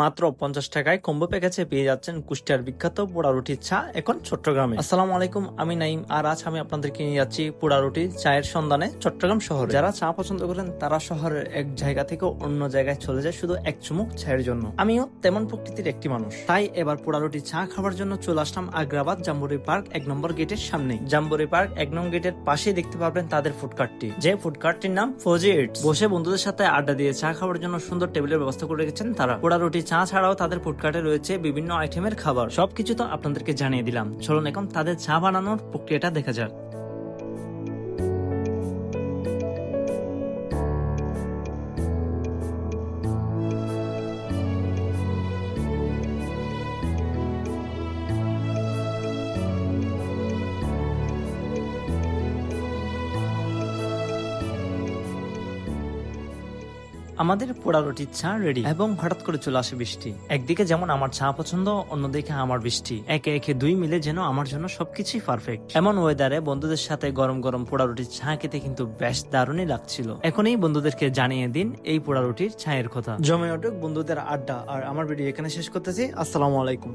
মাত্র পঞ্চাশ টাকায় কম্বো প্যাকেজে পেয়ে যাচ্ছেন কুষ্টিয়ার বিখ্যাত পোড়া রুটির চা এখন চট্টগ্রামে। আসসালামু আলাইকুম আমি নাইম আর আজ আমি আপনাদেরকে নিয়ে যাচ্ছি পোড়া রুটি চায়ের সন্ধানে চট্টগ্রাম শহরে। যারা চা পছন্দ করেন তারা শহরের এক জায়গা থেকে অন্য জায়গায় চলে যায় শুধু এক চুমুক চায়ের জন্য। আমিও তেমন প্রকৃতির একটি মানুষ। তাই এবার পোড়া রুটি চা খাবার জন্য চলে আসলাম আগ্রাবাদ জাম্বুরি পার্ক এক নম্বর গেটের সামনে। জাম্বুরি পার্ক এক নম্বর গেটের পাশেই দেখতে পাবেন তাদের ফুডকার্টটি। যে ফুডকার্টটির নাম ফোজি বসে বন্ধুদের সাথে আড্ডা দিয়ে চা খাওয়ার জন্য সুন্দর টেবিলের ব্যবস্থা করে রেখেছেন তারা। পোড়া রুটি চা ছাড়াও তাদের ফুডকার্টে রয়েছে বিভিন্ন আইটেমের খাবার। সবকিছু তো আপনাদেরকে জানিয়ে দিলাম। চলুন এখন তাদের চা বানানোর প্রক্রিয়াটা দেখা যাক। আমাদের পোড়া রুটির চা রেডি এবং হঠাৎ করে চলে আসে বৃষ্টি। একদিকে যেমন আমার চা পছন্দ, অন্যদিকে আমার বৃষ্টি। একে একে দুই মিলে যেন আমার জন্য সবকিছুই পারফেক্ট এমন ওয়েদারে বন্ধুদের সাথে গরম গরম পোড়া রুটির চা খেতে কিন্তু বেশ দারুণই লাগছিল। এখনই বন্ধুদেরকে জানিয়ে দিন এই পোড়া রুটির চায়ের কথা। জমে ওঠুক বন্ধুদের আড্ডা। আর আমার ভিডিও এখানে শেষ করতেছি। আসসালামু আলাইকুম।